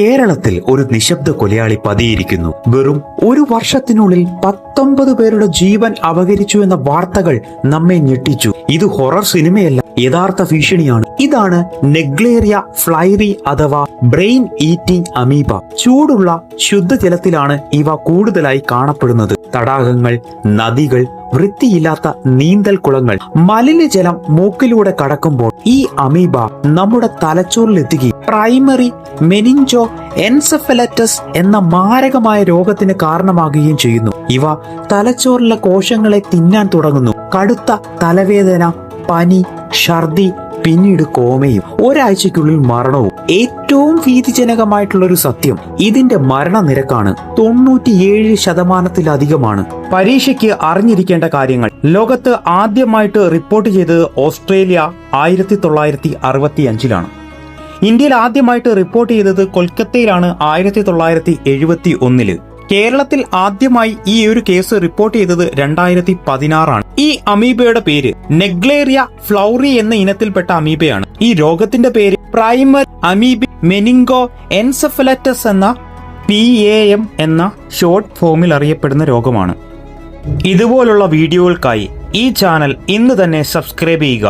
കേരളത്തിൽ ഒരു നിശബ്ദ കൊലയാളി പതിയിരിക്കുന്നു. വെറും ഒരു വർഷത്തിനുള്ളിൽ പത്തൊമ്പത് പേരുടെ ജീവൻ അപകരിച്ചു എന്ന വാർത്തകൾ നമ്മെ ഞെട്ടിച്ചു. ഇത് ഹൊറർ സിനിമയല്ല യഥാർത്ഥ ഭീഷണിയാണ്. ഇതാണ് നെഗ്ലേറിയ ഫ്ലൈറി അഥവാ ബ്രെയിൻ ഈറ്റിംഗ് അമീബ. ചൂടുള്ള ശുദ്ധജലത്തിലാണ് ഇവ കൂടുതലായി കാണപ്പെടുന്നത്. തടാകങ്ങൾ നദികൾ വൃത്തിയില്ലാത്ത നീന്തൽ കുളങ്ങൾ. മലിനജലം മൂക്കിലൂടെ കടക്കുമ്പോൾ ഈ അമീബ നമ്മുടെ തലച്ചോറിലെത്തുകയും പ്രൈമറി മെനിഞ്ചോ എൻസെഫലറ്റസ് എന്ന മാരകമായ രോഗത്തിന് കാരണമാകുകയും ചെയ്യുന്നു. ഇവ തലച്ചോറിലെ കോശങ്ങളെ തിന്നാൻ തുടങ്ങുന്നു. കടുത്ത തലവേദന പനി ഛർദി പിന്നീട് കോമയും ഒരാഴ്ചയ്ക്കുള്ളിൽ മരണവും. ഏറ്റവും ഭീതിജനകമായിട്ടുള്ള ഒരു സത്യം ഇതിന്റെ മരണനിരക്കാണ് തൊണ്ണൂറ്റിയേഴ് ശതമാനത്തിലധികമാണ്. പരീക്ഷയ്ക്ക് അറിഞ്ഞിരിക്കേണ്ട കാര്യങ്ങൾ. ലോകത്ത് ആദ്യമായിട്ട് റിപ്പോർട്ട് ചെയ്തത് ഓസ്ട്രേലിയ ആയിരത്തി തൊള്ളായിരത്തി അറുപത്തി അഞ്ചിലാണ് ഇന്ത്യയിൽ ആദ്യമായിട്ട് റിപ്പോർട്ട് ചെയ്തത് കൊൽക്കത്തയിലാണ് ആയിരത്തി തൊള്ളായിരത്തി എഴുപത്തി ഒന്നിൽ കേരളത്തിൽ ആദ്യമായി ഈ ഒരു കേസ് റിപ്പോർട്ട് ചെയ്തത് രണ്ടായിരത്തി പതിനാറാണ് ഈ അമീബയുടെ പേര് നെഗ്ലേറിയ ഫ്ലൗറി എന്ന ഇനത്തിൽപ്പെട്ട അമീബയാണ്. ഈ രോഗത്തിന്റെ പേര് പ്രൈമർ അമീബി മെനിങ്കോ എൻസഫലറ്റസ് എന്ന പി എ എം എന്ന ഷോർട്ട് ഫോമിൽ അറിയപ്പെടുന്ന രോഗമാണ്. ഇതുപോലുള്ള വീഡിയോകൾക്കായി ഈ ചാനൽ ഇന്ന് തന്നെ സബ്സ്ക്രൈബ് ചെയ്യുക.